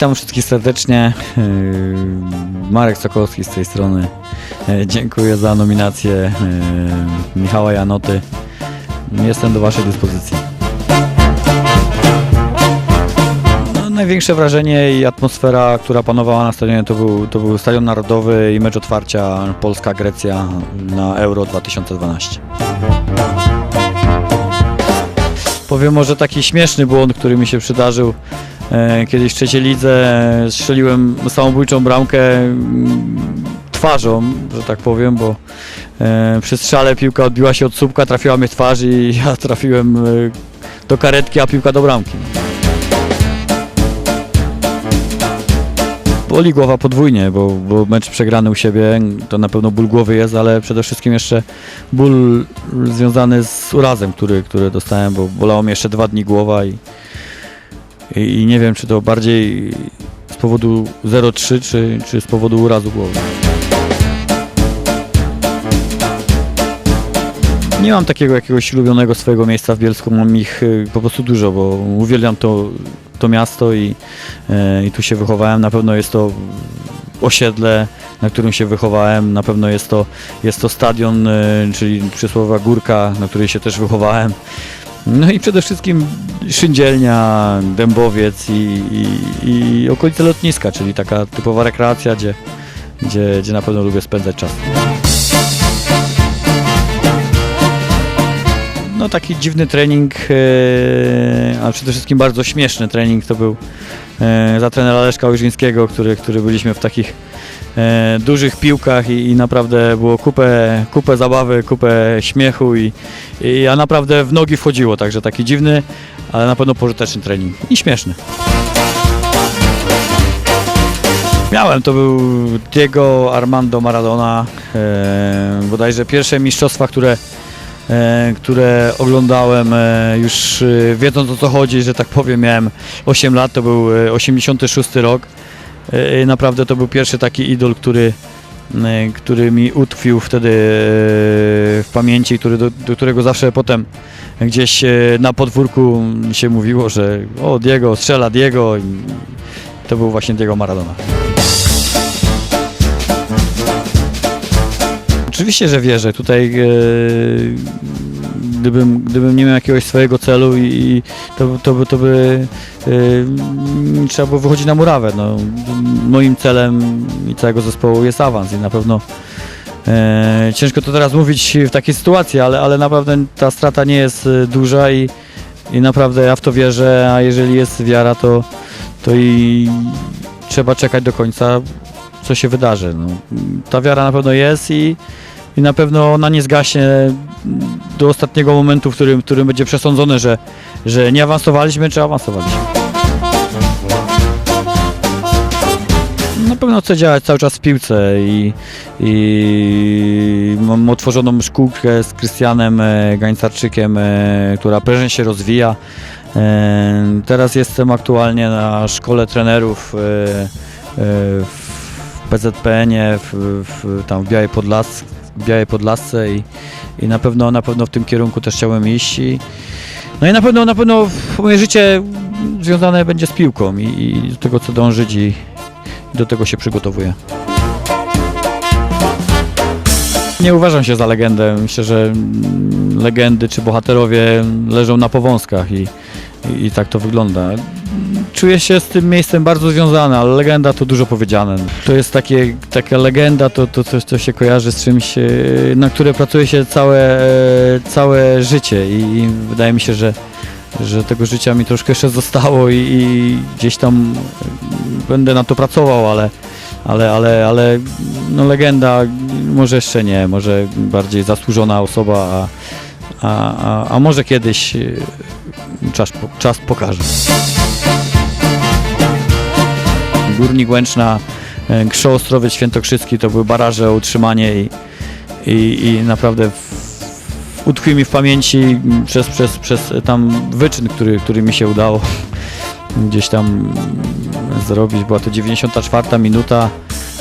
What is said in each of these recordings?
Witam wszystkich serdecznie. Yy, Marek Sokolski z tej strony. Yy, Dziękuję za nominację yy, Michała Janoty. Jestem do Waszej dyspozycji. No, największe wrażenie i atmosfera, która panowała na stadionie, to był, to był Stadion Narodowy i mecz otwarcia Polska-Grecja na Euro 2012. Powiem może taki śmieszny błąd, który mi się przydarzył. E, Kiedyś w trzeciej lidze strzeliłem samobójczą bramkę mm, twarzą, że tak powiem, bo e, przy strzale piłka odbiła się od słupka, trafiła mnie w twarz i ja trafiłem e, do karetki, a piłka do bramki. Boli głowa podwójnie, bo, bo mecz przegrany u siebie to na pewno ból głowy jest, ale przede wszystkim jeszcze ból związany z urazem, który, który dostałem, bo bolało mnie jeszcze dwa dni głowa i, i, i nie wiem, czy to bardziej z powodu 0,3, czy, czy z powodu urazu głowy. Nie mam takiego jakiegoś ulubionego swojego miejsca w Bielsku, mam ich y, po prostu dużo, bo uwielbiam to, to miasto i, y, i tu się wychowałem. Na pewno jest to osiedle, na którym się wychowałem, na pewno jest to, jest to stadion, y, czyli przysłowa Górka, na której się też wychowałem. No i przede wszystkim Szyndzielnia, Dębowiec i, i, i okolice lotniska, czyli taka typowa rekreacja, gdzie, gdzie, gdzie na pewno lubię spędzać czas. No taki dziwny trening, e, a przede wszystkim bardzo śmieszny trening to był e, za trenera Leszka Ojrzyńskiego, który, który byliśmy w takich e, dużych piłkach i, i naprawdę było kupę, kupę zabawy, kupę śmiechu i, i a naprawdę w nogi wchodziło, także taki dziwny, ale na pewno pożyteczny trening i śmieszny. Miałem, to był Diego Armando Maradona, e, bodajże pierwsze mistrzostwa, które które oglądałem e, już e, wiedząc o co chodzi, że tak powiem, miałem 8 lat, to był e, 86 rok. E, Naprawdę to był pierwszy taki idol, który, e, który mi utkwił wtedy e, w pamięci, który, do, do którego zawsze potem gdzieś e, na podwórku się mówiło, że o Diego, strzela Diego i to był właśnie Diego Maradona. Oczywiście, że wierzę. Tutaj e, gdybym, gdybym nie miał jakiegoś swojego celu i, i to, to, to by e, trzeba było wychodzić na murawę. No, moim celem i całego zespołu jest awans i na pewno e, ciężko to teraz mówić w takiej sytuacji, ale, ale naprawdę ta strata nie jest duża i, i naprawdę ja w to wierzę, a jeżeli jest wiara, to, to i trzeba czekać do końca, co się wydarzy. No, ta wiara na pewno jest i, i na pewno ona nie zgaśnie do ostatniego momentu, w którym, w którym będzie przesądzone, że, że nie awansowaliśmy, czy awansowaliśmy. Na pewno chcę działać cały czas w piłce i, i mam otworzoną szkółkę z Krystianem e, Gańcarczykiem, e, która prężnie się rozwija. E, Teraz jestem aktualnie na szkole trenerów w PZPN-ie, w, w, tam w Białej, Podlas, w Białej Podlasce i, i na pewno na pewno w tym kierunku też chciałem iść. I, no i na pewno na pewno moje życie związane będzie z piłką i, i do tego co dążyć i, i do tego się przygotowuję. Nie uważam się za legendę. Myślę, że legendy czy bohaterowie leżą na powązkach i, i, i tak to wygląda. Czuję się z tym miejscem bardzo związany, ale legenda to dużo powiedziane. To jest takie, taka legenda, to, to coś, co się kojarzy z czymś, e, na które pracuje się całe, e, całe życie i, i wydaje mi się, że, że tego życia mi troszkę jeszcze zostało i, i gdzieś tam będę na to pracował, ale, ale, ale, ale no legenda może jeszcze nie, może bardziej zasłużona osoba, a, a, a, a może kiedyś e, czas, czas pokaże. Górnik Łęczna, e, Krzą Ostrowiec Świętokrzyski to były baraże o utrzymanie i, i, i naprawdę utkwi mi w pamięci przez, przez, przez tam wyczyn, który, który mi się udało gdzieś tam zrobić. Była to 94 minuta.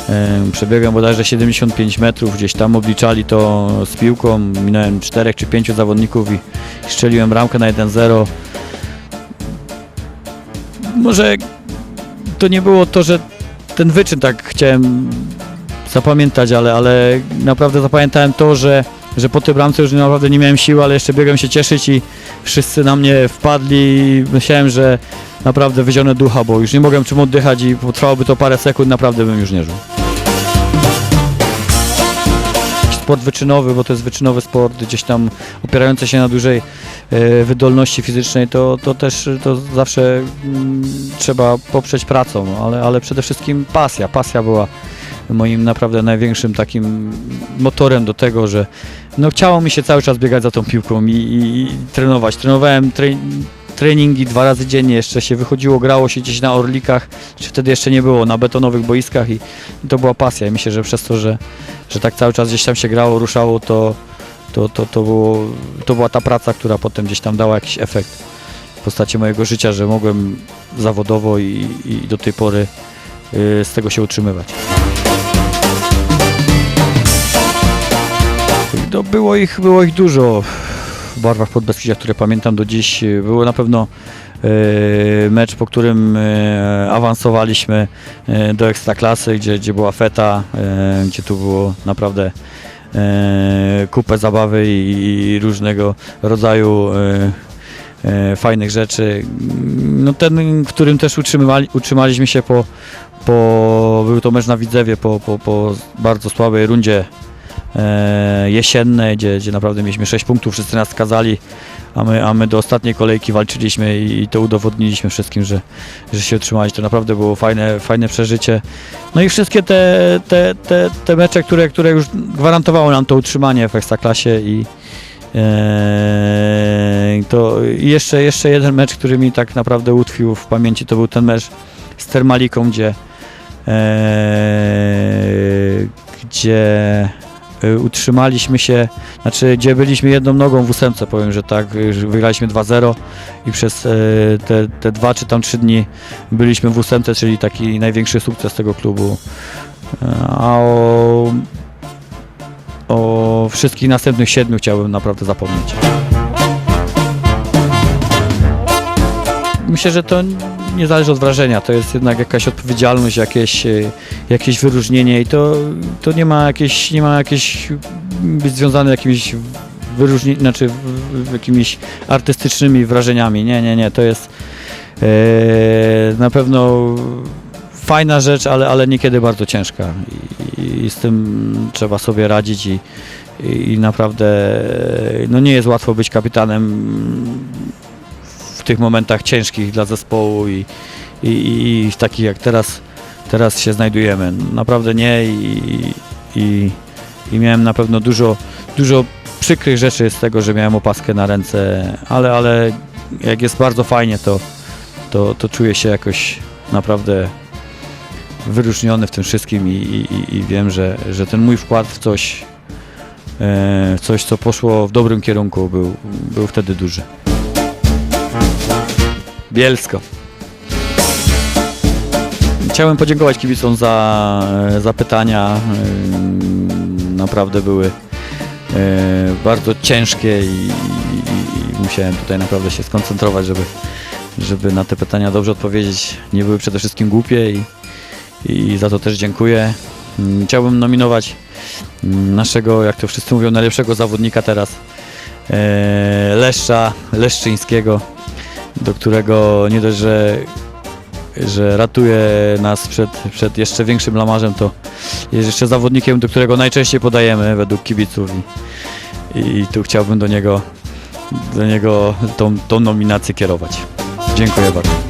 e, Przebiegłem bodajże 75 metrów, gdzieś tam obliczali to z piłką. Minąłem 4 czy 5 zawodników i strzeliłem bramkę na 1-0. Może to nie było to, że ten wyczyn tak chciałem zapamiętać, ale, ale naprawdę zapamiętałem to, że, że po tej bramce już naprawdę nie miałem siły, ale jeszcze biegłem się cieszyć i wszyscy na mnie wpadli i myślałem, że naprawdę wyzionę ducha, bo już nie mogłem czym oddychać i potrwałoby to parę sekund, naprawdę bym już nie żył. Sport wyczynowy, bo to jest wyczynowy sport, gdzieś tam opierający się na dużej e, wydolności fizycznej, to, to też to zawsze mm, trzeba poprzeć pracą, ale, ale przede wszystkim pasja. Pasja była moim naprawdę największym takim motorem do tego, że no chciało mi się cały czas biegać za tą piłką i, i, i trenować. Trenowałem tre, treningi dwa razy dziennie, jeszcze się wychodziło, grało się gdzieś na orlikach, czy wtedy jeszcze nie było, na betonowych boiskach i, i to była pasja i myślę, że przez to, że, że tak cały czas gdzieś tam się grało, ruszało, to, to, to, to, było, to była ta praca, która potem gdzieś tam dała jakiś efekt w postaci mojego życia, że mogłem zawodowo i, i do tej pory y, z tego się utrzymywać. To było ich, było ich dużo barwach Podbeskidzia, które pamiętam do dziś. Było na pewno e, mecz, po którym e, awansowaliśmy e, do Ekstraklasy, gdzie, gdzie była feta, e, gdzie tu było naprawdę e, kupę zabawy i, różnego rodzaju e, e, fajnych rzeczy. No ten, w którym też utrzymywali, utrzymaliśmy się po, po, był to mecz na Widzewie po, po, po bardzo słabej rundzie e, jesiennej, gdzie, gdzie naprawdę mieliśmy 6 punktów, wszyscy nas skazali, a my, a my do ostatniej kolejki walczyliśmy i, i to udowodniliśmy wszystkim, że, że się utrzymaliśmy. To naprawdę było fajne, fajne przeżycie. No i wszystkie te, te, te, te mecze, które, które już gwarantowały nam to utrzymanie w Ekstraklasie i e, to jeszcze, jeszcze jeden mecz, który mi tak naprawdę utkwił w pamięci, to był ten mecz z Termaliką, gdzie e, gdzie utrzymaliśmy się, znaczy gdzie byliśmy jedną nogą w ósemce, powiem, że tak, y, wygraliśmy 2-0 i przez e, te, te dwa czy tam trzy dni byliśmy w ósemce, czyli taki największy sukces tego klubu. A o, o wszystkich następnych siedmiu chciałbym naprawdę zapomnieć. Myślę, że to nie zależy od wrażenia, to jest jednak jakaś odpowiedzialność, jakieś, e, jakieś wyróżnienie i to, to nie ma jakieś, nie ma jakieś być związane jakimiś wyróżni, znaczy jakimiś artystycznymi wrażeniami. Nie, nie, nie, to jest e, na pewno fajna rzecz, ale, ale niekiedy bardzo ciężka i, i z tym trzeba sobie radzić i, i naprawdę e, no nie jest łatwo być kapitanem tych momentach ciężkich dla zespołu i, i, i, takich jak teraz, teraz się znajdujemy. Naprawdę nie i, i, i miałem na pewno dużo, dużo przykrych rzeczy z tego, że miałem opaskę na ręce, ale, ale jak jest bardzo fajnie, to, to, to czuję się jakoś naprawdę wyróżniony w tym wszystkim i, i, i- i wiem, że, że ten mój wkład w coś, e, w coś, co poszło w dobrym kierunku, był, był wtedy duży. Bielsko. Chciałem podziękować kibicom za, za pytania. Ym, Naprawdę były e, bardzo ciężkie i, i, i musiałem tutaj naprawdę się skoncentrować, żeby, żeby na te pytania dobrze odpowiedzieć. Nie były przede wszystkim głupie i, i za to też dziękuję. Ym, Chciałbym nominować ym, naszego, jak to wszyscy mówią, najlepszego zawodnika teraz, e, Leszcza Leszczyńskiego do którego nie dość, że, że ratuje nas przed, przed jeszcze większym lamarzem, to jest jeszcze zawodnikiem, do którego najczęściej podajemy według kibiców i, i tu chciałbym do niego, do niego tą, tą nominację kierować. Dziękuję bardzo.